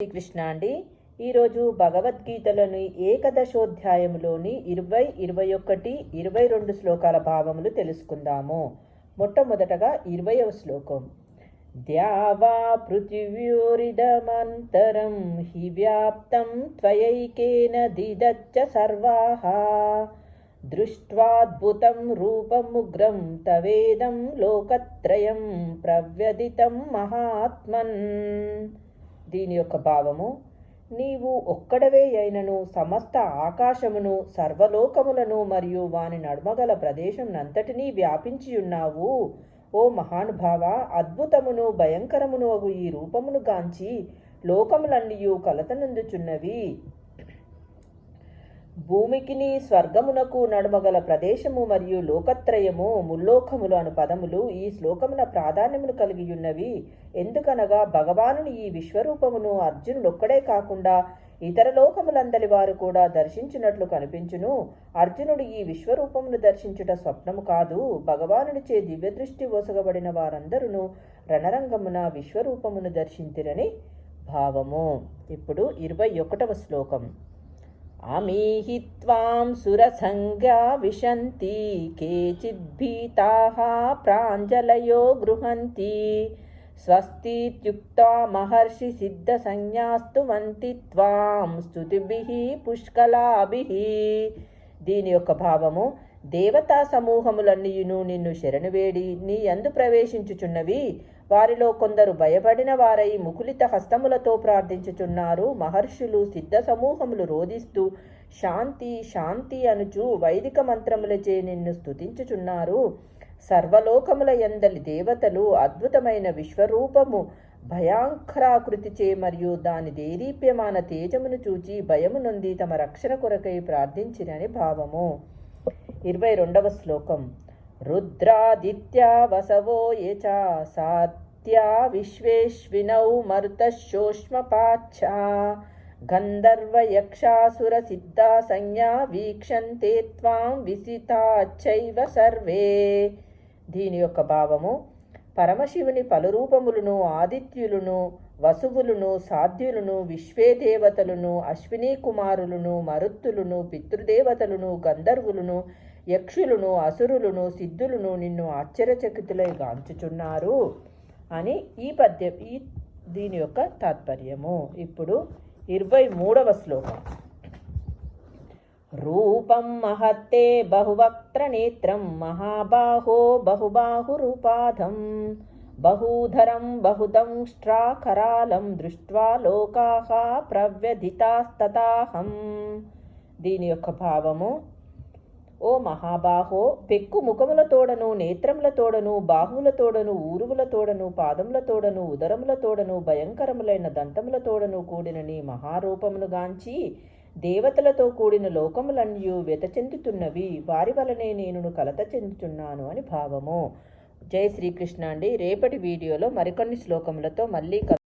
శ్రీకృష్ణ అండి. ఈరోజు భగవద్గీతలోని ఏకదశోధ్యాయములోని ఇరవై ఇరవై ఒకటి ఇరవై రెండు శ్లోకాల భావములు తెలుసుకుందాము. మొట్టమొదటగా ఇరవయవ శ్లోకం. ద్యావా పృథివ్యోరిదమంతరం హి వ్యాప్తం త్వయైకేన దిదచ్చ సర్వాః. దృష్ట్వాద్భుతం రూపముగ్రం తవేదం లోకత్రయం ప్రవ్యదితం మహాత్మన్. దీని యొక్క భావము నీవు ఒక్కడవే అయినను సమస్త ఆకాశమును సర్వలోకములను మరియు వాని నడుమగల ప్రదేశం నంతటినీ వ్యాపించి ఉన్నావు. ఓ మహానుభావ అద్భుతమును భయంకరమును అగు ఈ రూపమును గాంచి లోకములన్నీయు కలతనందుచున్నవి భూమికిని స్వర్గమునకు నడుమగల ప్రదేశము మరియు లోకత్రయము ముల్లోకములు అను పదములు ఈ శ్లోకమున ప్రాధాన్యమును కలిగి ఉన్నవి ఎందుకనగా భగవానుని ఈ విశ్వరూపమును అర్జునుడొక్కడే కాకుండా ఇతర లోకములందలి వారు కూడా దర్శించినట్లు కనిపించును. అర్జునుడు ఈ విశ్వరూపమును దర్శించుట స్వప్నము కాదు. భగవానుడిచే దివ్యదృష్టి ఒసగబడిన వారందరూ రణరంగమున విశ్వరూపమును దర్శించిరని భావము. ఇప్పుడు ఇరవై ఒకటవ శ్లోకం. अमीहि त्वां सुरसङ्गा विशन्ति केचिद्भीताः प्राञ्जलयो गृहन्ति स्वस्तीत्युक्ता महर्षिसिद्धसंज्ञास्तुवन्ति त्वां स्तुतिभिः पुष्कलाभिः దీని యొక్క భావము దేవతా సమూహములన్నీయును నిన్ను శరణువేడి నీ అందు ప్రవేశించుచున్నవి. వారిలో కొందరు భయపడిన వారై ముకులిత హస్తములతో ప్రార్థించుచున్నారు. మహర్షులు సిద్ధ సమూహములు రోధిస్తూ శాంతి శాంతి అనుచు వైదిక మంత్రములచే నిన్ను స్తుతించుచున్నారు. సర్వలోకముల ఎందలి దేవతలు అద్భుతమైన విశ్వరూపము భయాంకరాకృతిచే మరియు దాని దేదీప్యమాన తేజమును చూచి భయము నొంది తమ రక్షణ కొరకై ప్రార్థించిరని భావము. ఇరవై రెండవ శ్లోకం. రుద్రాదిత్యా వసవో యచ సాత్యా విశ్వేష్వినౌ మరుతశోష్మపాచ్చా గంధర్వయక్షాసుర సిద్ధా సంజ్ఞా వీక్షంతే త్వాం విసితాచైవ సర్వే. దీని యొక్క భావము పరమశివుని పలురూపములను ఆదిత్యులను వసువులను సాధ్యులను విశ్వేదేవతలను అశ్వినీ కుమారులను మరుత్తులను పితృదేవతలను గంధర్వులను యక్షులను అసురులను సిద్ధులను నిన్ను ఆశ్చర్యచకితులై గాంచుచున్నారు అని ఈ పద్యం ఈ దీని యొక్క తాత్పర్యము. ఇప్పుడు ఇరవై మూడవ శ్లోకం. రూపం మహత్తే బహువక్త్రనేత్రం మహాబాహో బహుబాహురూపాధం బహూధరం బహుదంష్ట్రాకరాలం దృష్ట్వా లోకాహ ప్రవ్యధితాస్తతాహం దీని యొక్క భావము ఓ మహాబాహో పెక్కు ముఖముల తోడను నేత్రముల తోడను బాహుల తోడను ఊరువుల తోడను పాదముల తోడను ఉదరముల తోడను భయంకరములైన దంతములతోడను కూడిన నీ మహారూపమును గాంచి దేవతలతో కూడిన లోకములన్నీ వ్యత చెందుతున్నవి. వారి వలనే నేను కలత చెందుతున్నాను అని భావము. జై శ్రీకృష్ణ అండి. రేపటి వీడియోలో మరికొన్ని శ్లోకములతో మళ్ళీ